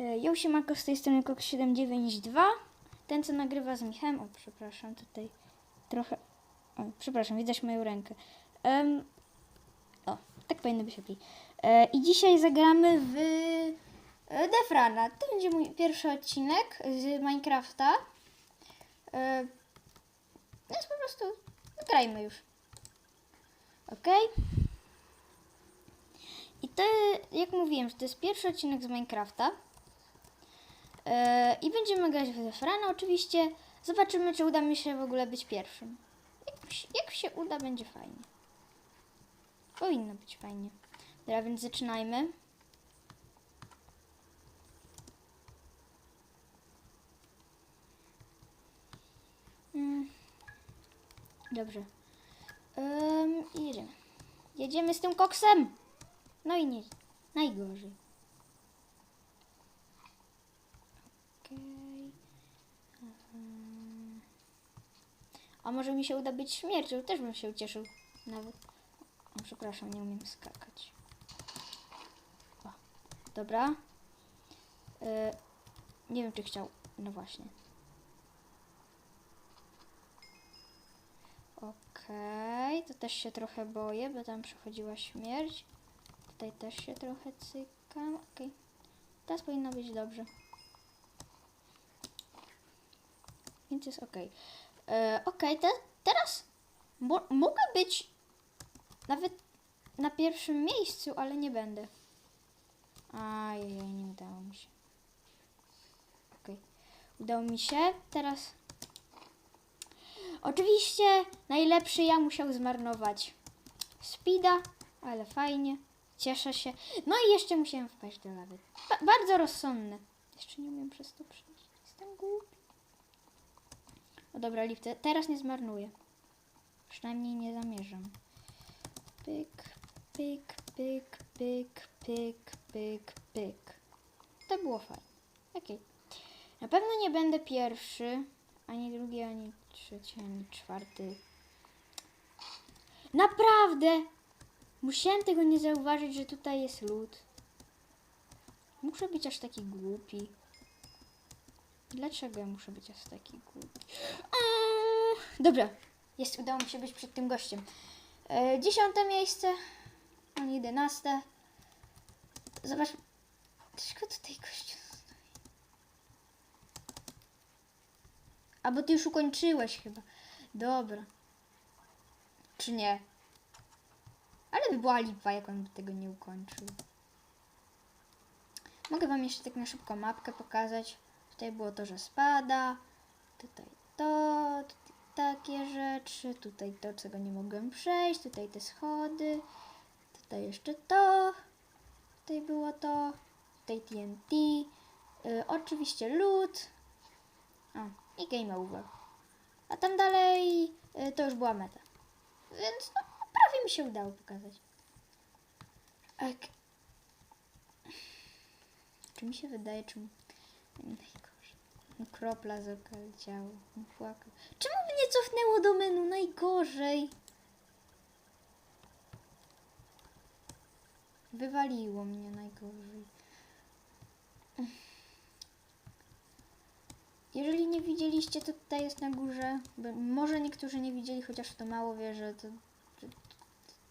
E, Yo, siemanko, z tej strony Cox792. Ten, co nagrywa z Michem. O, przepraszam, tutaj trochę... O, przepraszam, widać moją rękę. Em, o, tak powinno być lepiej. E, I dzisiaj zagramy w e, Defrana. To będzie mój pierwszy odcinek z Minecrafta. E, więc po prostu grajmy już. Okej. I to, jak mówiłem, że to jest pierwszy odcinek z Minecrafta. Yy, I będziemy grać w Defrana. Oczywiście zobaczymy, czy uda mi się w ogóle być pierwszym. Jak, się- jak się uda, będzie fajnie. Powinno być fajnie. Dobra, więc zaczynajmy. Mm. Dobrze. Um, jedziemy. Jedziemy z tym koksem. No i nie. Najgorzej. A może mi się uda być śmiercią? Też bym się ucieszył. Nawet. O, przepraszam, nie umiem skakać. O, dobra. E, nie wiem, czy chciał. No właśnie. Okej, to też się trochę boję, bo tam przechodziła śmierć. Tutaj też się trochę cykam. Okej. Teraz powinno być dobrze. Więc jest ok. E, Okej, te, teraz mo- mogę być nawet na pierwszym miejscu, ale nie będę. Ajajaj, nie udało mi się. Okej. Udało mi się. Teraz. Oczywiście najlepszy ja musiał zmarnować speeda, ale fajnie. Cieszę się. No i jeszcze musiałem wpaść do lawy. Ba- bardzo rozsądne. Jeszcze nie umiem przez to przejść. Jestem głupi. O dobra, lift. te- Teraz nie zmarnuję. Przynajmniej nie zamierzam. Pyk, pyk, pyk, pyk, pyk, pyk, pyk. To było fajne. Okej. Na pewno nie będę pierwszy, ani drugi, ani trzeci, ani czwarty. Naprawdę! Musiałem tego nie zauważyć, że tutaj jest lód. Muszę być aż taki głupi. Dlaczego ja muszę być aż taki głupi? Dobra, jest, udało mi się być przed tym gościem. E, dziesiąte miejsce, on jedenaste. Zobacz, dlaczego tutaj gościu stoi? A bo ty już ukończyłeś chyba. Dobra. Czy nie? Ale by była lipa, jak on by tego nie ukończył. Mogę wam jeszcze tak na szybko mapkę pokazać. Tutaj było to, że spada. Tutaj to, tutaj takie rzeczy. Tutaj to, czego nie mogłem przejść. Tutaj te schody. Tutaj jeszcze to. Tutaj było to. Tutaj TNT. Y, oczywiście lód. O, i game over. A tam dalej y, to już była meta. Więc no, prawie mi się udało pokazać. Tak. Czy mi się wydaje, czy... Najgorzej. No, Kropla z oka Płakał. Czemu mnie cofnęło do menu? Najgorzej. Wywaliło mnie najgorzej. Jeżeli nie widzieliście, to tutaj jest na górze. Może niektórzy nie widzieli, chociaż to mało wierzę. To, to,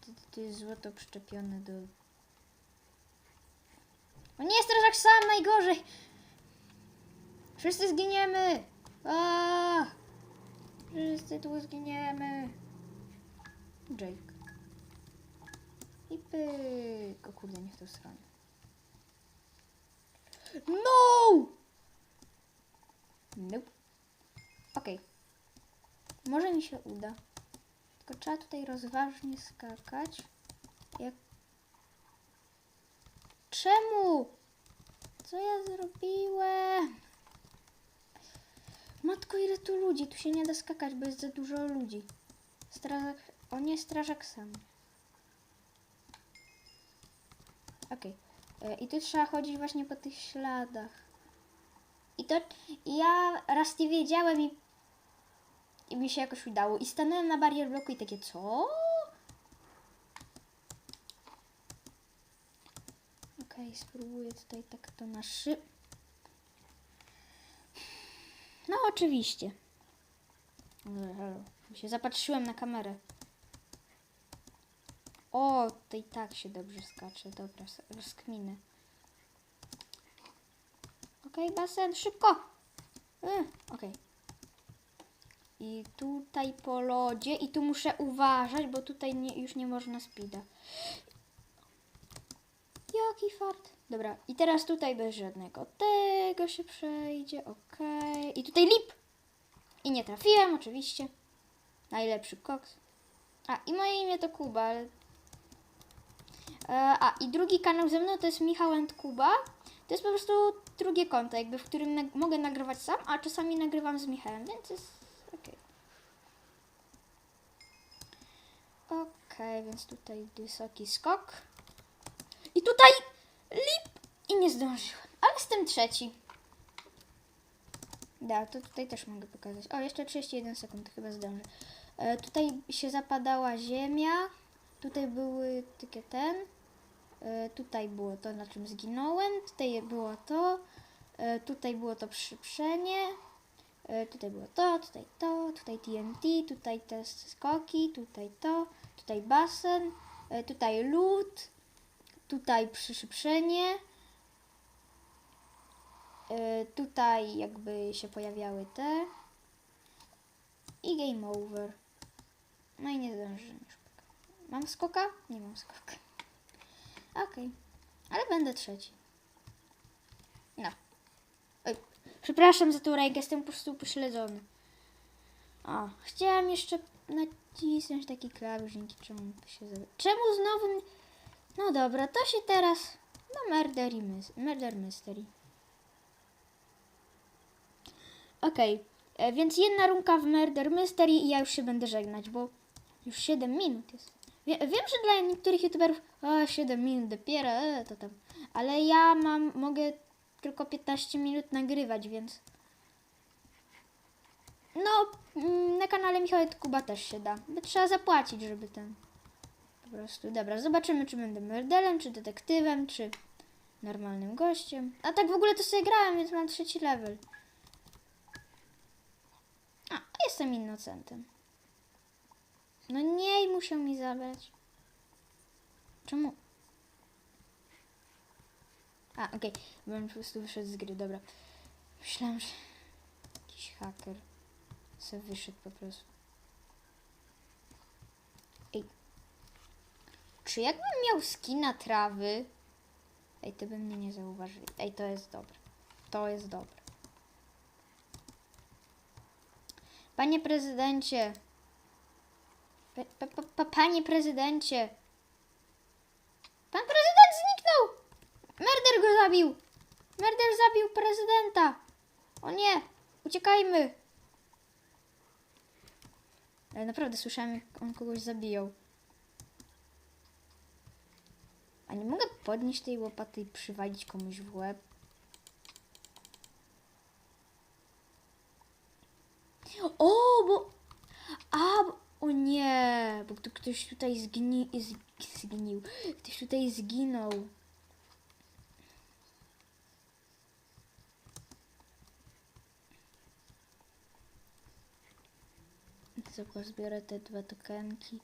to, to jest złoto przyczepione do... O nie, strażak sam, najgorzej! Wszyscy zginiemy! Wszyscy tu zginiemy! Jake. I pyk. O kurde, nie w tą stronę. No! Nope. Okej. Może mi się uda. Tylko trzeba tutaj rozważnie skakać. Jak... Czemu? Co ja zrobiłem? Matko, ile tu ludzi? Tu się nie da skakać, bo jest za dużo ludzi. Strażak... O nie, strażak sam. Okej. E, I tu trzeba chodzić właśnie po tych śladach. I to i ja raz nie wiedziałem i, i mi się jakoś udało. I stanąłem na barier bloku i takie, co? Okej, spróbuję tutaj tak to na szyb... No oczywiście. Się zapatrzyłem na kamerę. O, to i tak się dobrze skacze. Dobra, rozkminę. Okej, basen, szybko! Y, Okej. I tutaj po lodzie. I tu muszę uważać, bo tutaj nie, już nie można speeda. Jaki fart. Dobra, i teraz tutaj bez żadnego tego się przejdzie. Okej. I tutaj lip. I nie trafiłem, oczywiście. Najlepszy koks. A, i moje imię to Kuba, ale... E, a, i drugi kanał ze mną to jest Michał and Kuba. To jest po prostu drugie konto, jakby, w którym mogę nagrywać sam, a czasami nagrywam z Michałem, więc jest okej. Okej, więc tutaj wysoki skok. I tutaj i nie zdążyłem, ale jestem trzeci. Da, to tutaj też mogę pokazać. O, jeszcze 31 sekund, chyba zdążę. E, tutaj się zapadała ziemia. Tutaj były takie ten. E, tutaj było to, na czym zginąłem. Tutaj było to. E, tutaj było to przyprzenie. E, tutaj było to, tutaj to, tutaj TNT, tutaj te skoki, tutaj to, tutaj basen, e, tutaj lód, tutaj przyszybrzenie. E, tutaj jakby się pojawiały te. I game over. No i nie zdążyłem już. Mam skoka? Nie mam skoka. Okej. Ale będę trzeci. No. Oj, przepraszam za tą rękę, jestem po prostu pośledzony. O, chciałam jeszcze nacisnąć taki klawisz, dzięki czemu się Czemu znowu... No dobra, to się teraz... No Murder, murder Mystery. Okej, e, więc jedna rundka w Murder Mystery i ja już się będę żegnać, bo już 7 minut jest. Wie, wiem, że dla niektórych youtuberów o, 7 minut dopiero, e, to tam. Ale ja mam, mogę tylko 15 minut nagrywać, więc... No, mm, na kanale Michał Kuba też się da. By trzeba zapłacić, żeby ten... Po prostu, dobra, zobaczymy, czy będę mordelem, czy detektywem, czy normalnym gościem. A tak w ogóle to sobie grałem, więc mam trzeci level. Jestem innocentem. No nie, musiał mi zabrać. Czemu? A, okej. Bym po prostu wyszedł z gry, dobra. Myślałam, że jakiś haker sobie wyszedł po prostu. Ej. Czy jakbym miał skina trawy? Ej, to by mnie nie zauważyli. Ej, to jest dobre. To jest dobre. Panie prezydencie. Pa, pa, pa, pa, panie prezydencie. Pan prezydent zniknął! Merder go zabił! Merder zabił prezydenta! O nie! Uciekajmy! Ale naprawdę słyszałem, jak on kogoś zabijał. A nie mogę podnieść tej łopaty i przywalić komuś w łeb? O, bo... A, bo... o nie, bo ktoś tutaj zgni... zgnił. Ktoś tutaj zginął. Tylko zbiorę te dwa tokenki.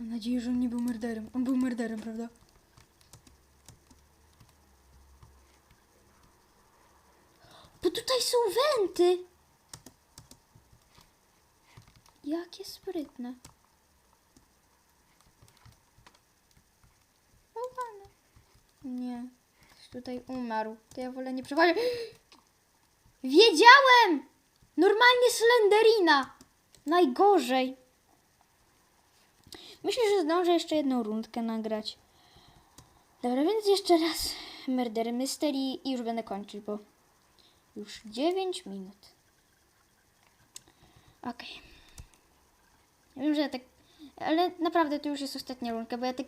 Mam nadzieję, że on nie był morderem. On był morderem, prawda? Bo tutaj są wenty! Jakie sprytne. Bałwane. Nie. Ktoś tutaj umarł. To ja wolę nie przechodzić. Wiedziałem! Normalnie Slenderina! Najgorzej. Myślę, że zdążę jeszcze jedną rundkę nagrać. Dobra, więc jeszcze raz Murder Mystery i już będę kończyć, bo już 9 minut. Okej. Ja wiem, że ja tak... Ale naprawdę to już jest ostatnia rundka, bo ja tak...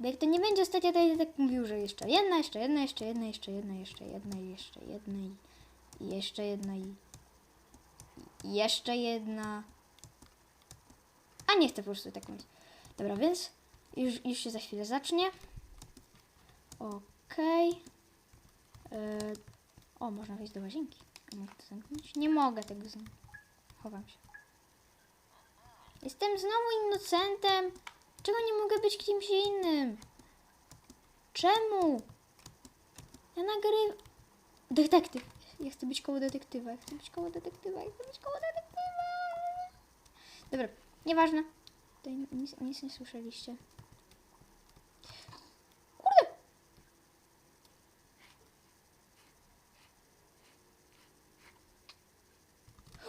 Bo jak to nie będzie ostatnia, to ja tak mówił, że jeszcze jedna, jeszcze jedna, jeszcze jedna, jeszcze jedna, jeszcze jedna, jeszcze jedna i jeszcze jedna i jeszcze jedna. A nie chcę po prostu tak mówić. Dobra, więc już, już się za chwilę zacznie. Okej. E, O, można wejść do łazienki. Mogę to zamknąć? Nie mogę tego zamknąć. Chowam się. Jestem znowu innocentem. Czego nie mogę być kimś innym? Czemu? Ja nagrywam. Detektyw. Ja chcę być koło detektywa. Ja chcę być koło detektywa. Ja chcę być koło detektywa. Dobra, nieważne. Tutaj nic, nic nie słyszeliście. Kurde!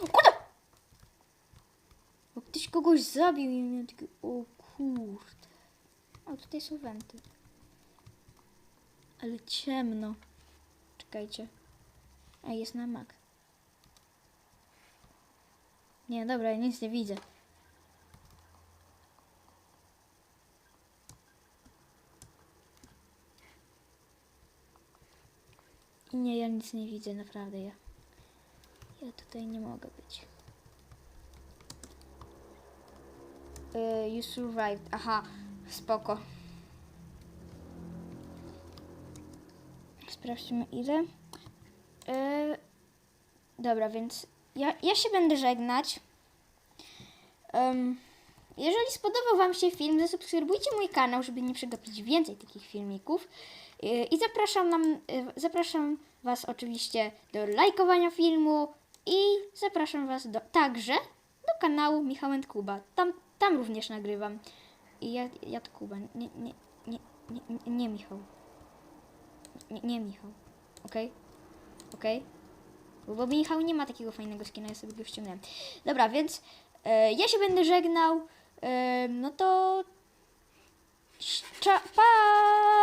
Kurde! Bo kogoś zabił i miał taki... O kurde. O, tutaj są wenty. Ale ciemno. Czekajcie. A jest na mak. Nie, dobra, ja nic nie widzę. Nie, ja nic nie widzę, naprawdę. Ja, ja tutaj nie mogę być. Y, you survived. Aha, spoko. Sprawdźmy ile. Y, dobra, więc ja, ja się będę żegnać. Em, jeżeli spodobał Wam się film, zasubskrybujcie mój kanał, żeby nie przegapić więcej takich filmików. Yy, I zapraszam, nam, yy, zapraszam Was oczywiście do lajkowania filmu i zapraszam Was do, także kanału Michał Kuba. Tam, tam również nagrywam. I ja, ja to Kuba, nie, nie, nie, nie, nie, Michał. Nie, nie Michał. Okej? Okej? Bo Michał nie ma takiego fajnego skina, ja sobie go ściągnąłem. Dobra, więc e, ja się będę żegnał. E, no to... Pa!